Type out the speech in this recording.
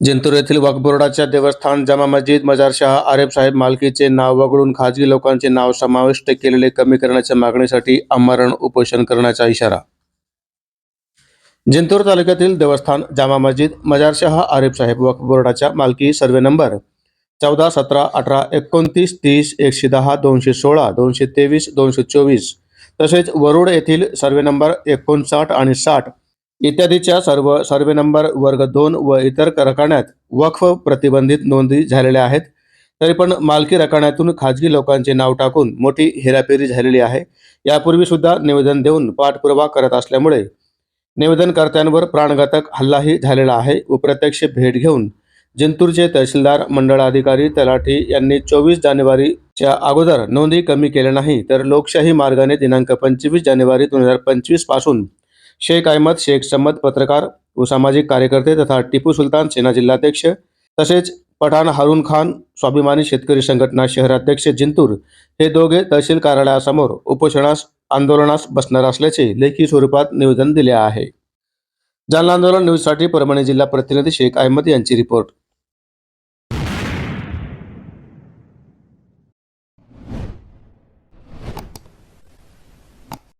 जिंतूर येथील वक्फ बोर्डाच्या देवस्थान जामा मस्जिद मजारशाह आरेफ साहेब मालकीचे नाव वगळून खाजगी लोकांचे नाव समाविष्ट केलेले कमी करण्याच्या मागणीसाठी आमरण उपोषण करण्याचा इशारा. जिंतूर तालुक्यातील देवस्थान जामा मस्जिद मजारशाह आरेफ साहेब वक्फ बोर्डाच्या मालकी सर्वे नंबर चौदा सतरा अठरा एकोणतीस तीस एकशे दहा दोनशे सोळा दोनशे तेवीस दोनशे चोवीस तसेच वरुड येथील सर्वे नंबर एकोणसाठ आणि साठ इत्यादीच्या सर्व सर्वे नंबर वर्ग दोन व इतर रकाण्यात वक्फ प्रतिबंधित नोंदी झालेल्या आहेत. तरी पण मालकी रकाण्यातून खाजगी लोकांचे नाव टाकून मोठी हेराफेरी झालेली आहे. यापूर्वी सुद्धा निवेदन देऊन पाठपुरावा करत असल्यामुळे निवेदनकर्त्यांवर प्राणघातक हल्लाही झालेला आहे. व प्रत्यक्ष भेट घेऊन जिंतूरचे तहसीलदार मंडळाधिकारी तलाठी यांनी चोवीस जानेवारीच्या अगोदर नोंदी कमी केल्या नाही तर लोकशाही मार्गाने दिनांक पंचवीस जानेवारी दोन हजार पंचवीसपासून शेख अहमद शेख समद पत्रकार व सामाजिक कार्यकर्ते तथा टिपू सुलतान सेना जिल्हाध्यक्ष तसेच पठाण हारून खान स्वाभिमानी शेतकरी संघटना शहराध्यक्ष जिंतूर हे दोघे तहसील कार्यालयासमोर उपोषणास आंदोलनास बसणार असल्याचे लेखी स्वरूपात निवेदन दिले आहे. जालना आंदोलन न्यूजसाठी परभणी जिल्हा प्रतिनिधी शेख अहमद यांची रिपोर्ट.